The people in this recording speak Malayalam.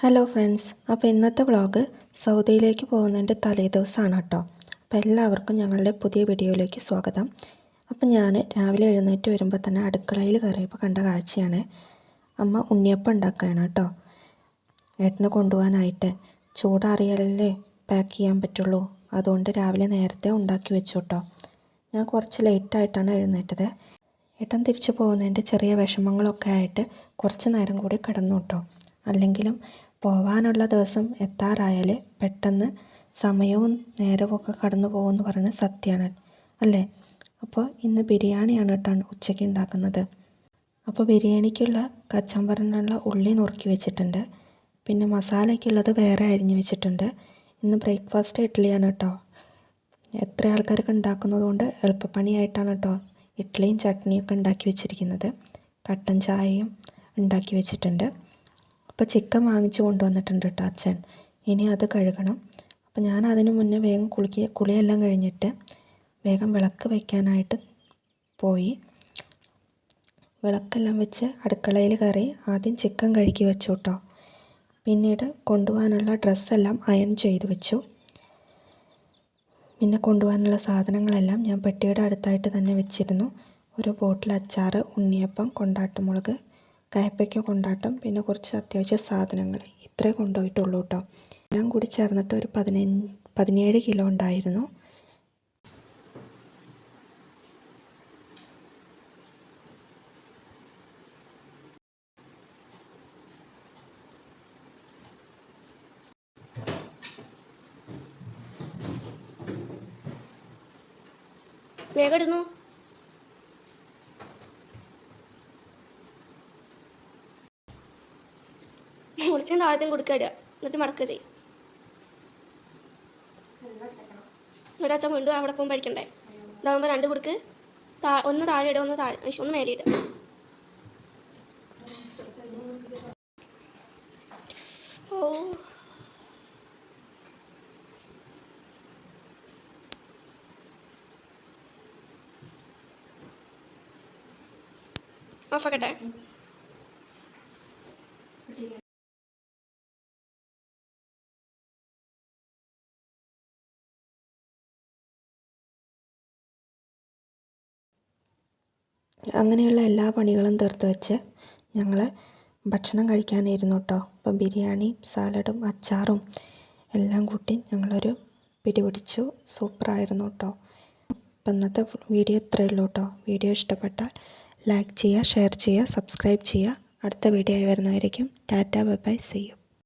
ഹലോ ഫ്രണ്ട്സ് അപ്പോൾ ഇന്നത്തെ വ്ളോഗ് സൗദിയിലേക്ക് പോകുന്നതിന്റെ തലേദിവസമാണ് കേട്ടോ. അപ്പോൾ എല്ലാവർക്കും ഞങ്ങളുടെ പുതിയ വീഡിയോയിലേക്ക് സ്വാഗതം. അപ്പോൾ ഞാൻ രാവിലെ എഴുന്നേറ്റ് വരുമ്പോൾ തന്നെ അടുക്കളയിൽ കയറിയപ്പോൾ കണ്ട കാഴ്ചയാണ്. അമ്മ ഉണ്ണിയപ്പം ഉണ്ടാക്കുകയാണ് കേട്ടോ. ഏട്ടന് കൊണ്ടുപോകാനായിട്ട്. ചൂടാറിയാലല്ലേ പാക്ക് ചെയ്യാൻ പറ്റുള്ളൂ. അതുകൊണ്ട് രാവിലെ നേരത്തെ ഉണ്ടാക്കി വെച്ചു കേട്ടോ. ഞാൻ കുറച്ച് ലേറ്റായിട്ടാണ് എഴുന്നേറ്റത്. ഏട്ടൻ തിരിച്ചു പോകുന്നതിന്റെ ചെറിയ വിഷമങ്ങളൊക്കെ ആയിട്ട് കുറച്ച് നേരം കൂടി കിടന്നു കേട്ടോ. അല്ലെങ്കിലും പോവാനുള്ള ദിവസം എത്താറായാൽ പെട്ടെന്ന് സമയവും നേരവുമൊക്കെ കടന്നു പോകുമെന്ന് പറയുന്നത് സത്യമാണ് അല്ലേ? അപ്പോൾ ഇന്ന് ബിരിയാണിയാണ് കേട്ടോ ഉച്ചയ്ക്ക് ഉണ്ടാക്കുന്നത്. അപ്പോൾ ബിരിയാണിക്കുള്ള കച്ചമ്പറിനുള്ള ഉള്ളി നുറുക്കി വെച്ചിട്ടുണ്ട്. പിന്നെ മസാലയ്ക്കുള്ളത് വേറെ അരിഞ്ഞു വെച്ചിട്ടുണ്ട്. ഇന്ന് ബ്രേക്ക്ഫാസ്റ്റ് ഇഡ്ഡലിയാണ് കേട്ടോ. എത്ര ആൾക്കാർക്ക് ഉണ്ടാക്കുന്നത് കൊണ്ട് എളുപ്പപ്പണിയായിട്ടാണ് കേട്ടോ ഇഡ്ഡലിയും ചട്നിയൊക്കെ ഉണ്ടാക്കി വെച്ചിരിക്കുന്നത്. കട്ടൻ ചായയും ഉണ്ടാക്കി വെച്ചിട്ടുണ്ട്. അപ്പോൾ ചിക്കൻ വാങ്ങിച്ചു കൊണ്ടുവന്നിട്ടുണ്ട് കേട്ടോ അച്ഛൻ. ഇനി അത് കഴുകണം. അപ്പോൾ ഞാൻ അതിന് മുന്നേ വേഗം കുളിക്ക കുളിയെല്ലാം കഴിഞ്ഞിട്ട് വേഗം വിളക്ക് വയ്ക്കാനായിട്ട് പോയി. വിളക്കെല്ലാം വെച്ച് അടുക്കളയിൽ കയറി ആദ്യം ചിക്കൻ കഴുകി വെച്ചു കേട്ടോ പിന്നീട് കൊണ്ടുപോകാനുള്ള ഡ്രസ്സെല്ലാം അയൺ ചെയ്ത് വെച്ചു. പിന്നെ കൊണ്ടുപോകാനുള്ള സാധനങ്ങളെല്ലാം ഞാൻ പെട്ടിയുടെ അടുത്തായിട്ട് തന്നെ വെച്ചിരുന്നു. ഒരു ബോട്ടിൽ അച്ചാർ ഉണ്ണിയപ്പം കൊണ്ടാട്ടമുളക് കയ്പ്പയ്ക്ക കൊണ്ടാട്ടം പിന്നെ കുറച്ച് അത്യാവശ്യ സാധനങ്ങൾ. ഇത്രേ കൊണ്ടുപോയിട്ടുള്ളൂ കേട്ടോ. എല്ലാം കൂടി ചേർന്നിട്ട് ഒരു പതിനഞ്ച് പതിനേഴ് കിലോ ഉണ്ടായിരുന്നു. വേഗം ഇടുന്നു. മുളിക്കും താഴത്തും കൊടുക്കുക എന്നിട്ട് മടക്കുക ചെയ്യും. എന്നിട്ട് അച്ഛൻ വീണ്ടും അവിടെ പോകുമ്പോൾ പഠിക്കണ്ടേ ഇതാകുമ്പോൾ രണ്ട് കൊടുക്ക്. ഒന്ന് താഴെ ഇടുക ഒന്ന് താഴെ ഒന്ന് മേലെ ഇടുക ഓ. ഓഫാക്കട്ടെ അങ്ങനെയുള്ള എല്ലാ പണികളും തീർത്ത് വെച്ച് ഞങ്ങൾ ഭക്ഷണം കഴിക്കാനായിരുന്നു കേട്ടോ അപ്പം ബിരിയാണി സാലഡും അച്ചാറും എല്ലാം കൂട്ടി ഞങ്ങളൊരു പിടി പിടിച്ചു സൂപ്പറായിരുന്നു കേട്ടോ അപ്പം ഇന്നത്തെ വീഡിയോ ഇത്രയേ ഉള്ളൂ കേട്ടോ വീഡിയോ ഇഷ്ടപ്പെട്ടാൽ ലൈക്ക് ചെയ്യുക ഷെയർ ചെയ്യുക സബ്സ്ക്രൈബ് ചെയ്യുക. അടുത്ത വീഡിയോ ആയി വരുന്നവരേക്കും ടാറ്റ ബൈ ബൈ സി